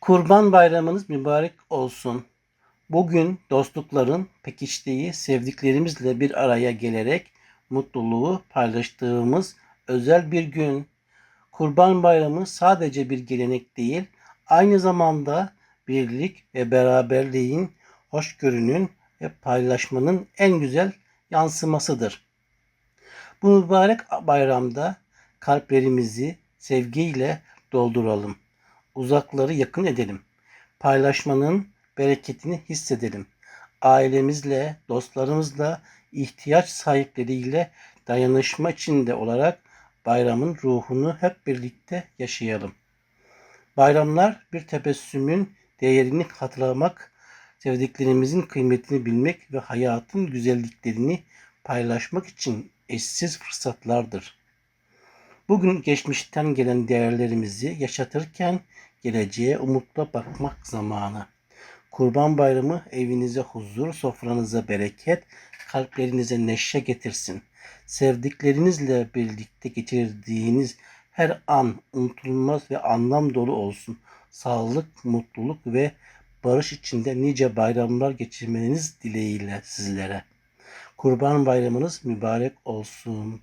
Kurban Bayramınız mübarek olsun. Bugün dostlukların pekiştiği, sevdiklerimizle bir araya gelerek mutluluğu paylaştığımız özel bir gün. Kurban Bayramı sadece bir gelenek değil, aynı zamanda birlik ve beraberliğin, hoşgörünün ve paylaşmanın en güzel yansımasıdır. Bu mübarek bayramda kalplerimizi sevgiyle dolduralım. Uzakları yakın edelim. Paylaşmanın bereketini hissedelim. Ailemizle, dostlarımızla, ihtiyaç sahipleriyle dayanışma içinde olarak bayramın ruhunu hep birlikte yaşayalım. Bayramlar bir tebessümün değerini hatırlamak, sevdiklerimizin kıymetini bilmek ve hayatın güzelliklerini paylaşmak için eşsiz fırsatlardır. Bugün geçmişten gelen değerlerimizi yaşatırken geleceğe umutla bakmak zamanı. Kurban Bayramı evinize huzur, sofranıza bereket, kalplerinize neşe getirsin. Sevdiklerinizle birlikte geçirdiğiniz her an unutulmaz ve anlam dolu olsun. Sağlık, mutluluk ve barış içinde nice bayramlar geçirmeniz dileğiyle sizlere. Kurban Bayramınız mübarek olsun.